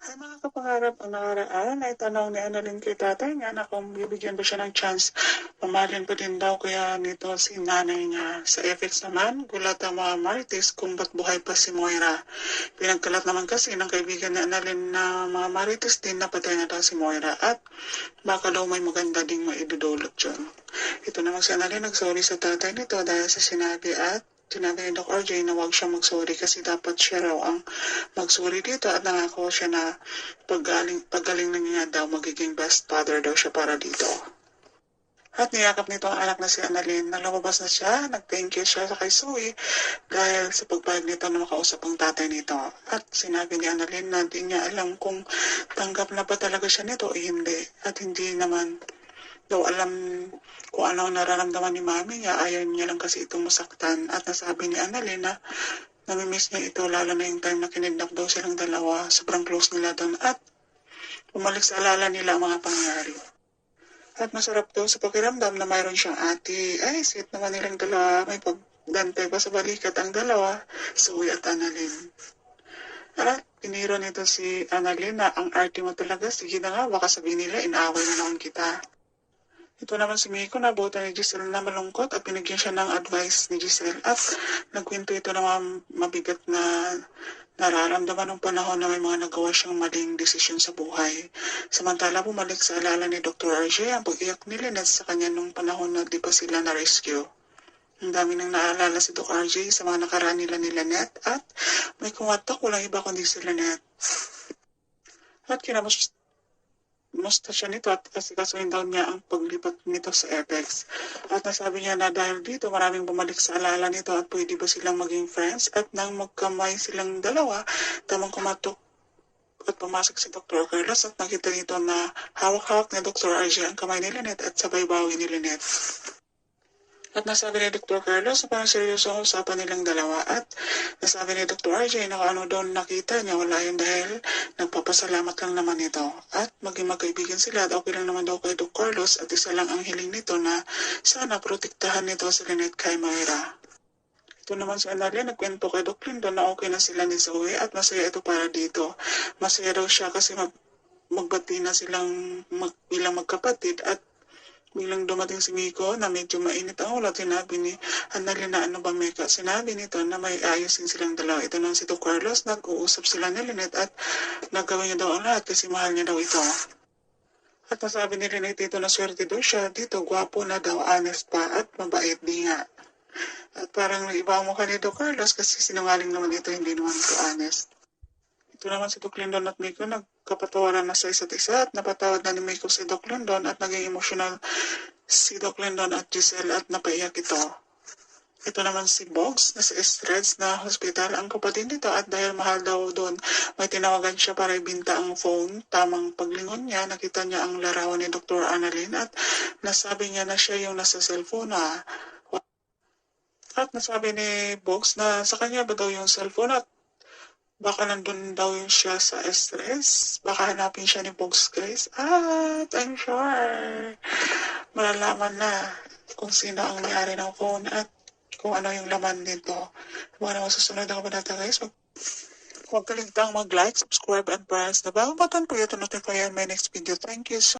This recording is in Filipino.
Ay mga kapangarap, ang nakaraan ay tanong ni Annalyn kay tatay niya na kung bibigyan ba siya ng chance, mamalin pa din daw kaya nito si nanay niya. Sa FX naman, gulat ang mga Marites kung ba't buhay pa si Moira. Pinagkalat naman kasi ng kaibigan ni Annalyn na mga Marites din napatay na daw si Moira at baka daw may maganda ding maidudulot dyan. Ito naman si Annalyn nagsorry sa tatay nito dahil sa sinabi at sinabi ni Doc RJ na huwag siya magsorry kasi dapat siya raw ang magsorry dito at nangako siya na paggaling, paggaling na niya daw magiging best father daw siya para dito. At niyakap nito ang anak na si Annalyn na lumabas na siya, nag-thank you siya kay Zoe dahil sa pagpayag nito na makausap ang tatay nito. At sinabi ni Annalyn na di niya alam kung tanggap na ba talaga siya nito o hindi. At hindi naman daw alam kung ano ang nararamdaman ni mami niya. Ayaw niya lang kasi itong masaktan. At nasabi ni Annalyn na namimiss niya ito lalo na yung time na kinidnap daw silang dalawa. Sobrang close nila doon at bumalik sa alala nila ang mga pangyari. At masarap daw sa pakiramdam na mayroon siyang ate. Ay, sweet naman nilang dalawa. May paggantay pa sa balikat ang dalawa. Zoe at Annalyn. At piniro nito si Annalyn na ang arte mo talaga. Sige na nga, baka sabihin nila, inaaway na naman kita. Ito naman si Miko na buta ni Giselle na malungkot at binigyan siya ng advice ni Giselle at nagkwento ito ng mga mabigat na nararamdaman ng panahon na may mga nagawa siyang maling desisyon sa buhay. Samantala bumalik sa alala ni Dr. RJ ang pag-iyak ni Lynette sa kanya nung panahon na di pa sila na-rescue. Ang dami nang naalala si Dr. RJ sa mga nakaraan nila ni Lynette at may kumatak walang iba kundi si Lynette. At kinamos musta siya nito at asikasuhin daw niya ang paglipat nito sa Apex. At nasabi niya na dahil dito maraming bumalik sa alala nito at pwede ba silang maging friends at nang magkamay silang dalawa, tamang kumatok at pumasok si Dr. Carlos at nakita nito na hawak-hawak ni Dr. RJ ang kamay ni Lynette at sabay bawi ni Lynette. At nasabi ni Dr. Carlos na parang seryoso ang usapan nilang dalawa at nasabi ni Dr. RJ na ano doon nakita niya wala yun dahil nagpapasalamat lang naman ito. At maging magkaibigan sila at okay lang naman daw kay Dr. Carlos at isa lang ang hiling nito na sana protektahan nito si Lynette kay Moira. Ito naman si Analia, nagkwento kay Doc Lindon na okay na sila ni Zoe at masaya ito para dito. Masaya daw siya kasi mag magbati na silang mag, bilang magkapatid at Bilang dumating si Miko na medyo mainit ang ulo, sinabi ni Annalyn na ano ba Mika, sinabi nito na may ayusin silang dalawa. Ito nang si To Carlos, nag-uusap sila ni Lynette at nagawin niya daw ang lahat kasi mahal niya daw ito. At nasabi ni Lynette dito na swerte daw siya, dito gwapo na daw, honest pa at mabait di nga. At parang iba mo ka ni Do Carlos kasi sinungaling naman ito, hindi naman ito honest. Ito naman si Doc Lindon at Miko nagkapatawaran na sa isa't isa at napatawad na ni Miko si Doc Lindon at naging emotional si Doc Lindon at Giselle at napaiyak ito. Ito naman si Bogs na sa Estreds na hospital ang kapatid nito at dahil mahal daw doon, may tinawagan siya para ibinta ang phone. Tamang paglingon niya, nakita niya ang larawan ni Dr. Annalyn at nasabi niya na siya yung nasa cellphone na at nasabi ni Bogs na sa kanya ba daw yung cellphone at baka nandun daw yun siya sa stress. Baka hanapin siya ni Bogs Grace. At I'm sure malalaman na kung sino ang may-ari ng phone at kung ano yung laman nito. Mga naman susunod na kabanata guys. Mag Huwag kaligtang mag-like, subscribe, and press the bell button for you to notify my next video. Thank you so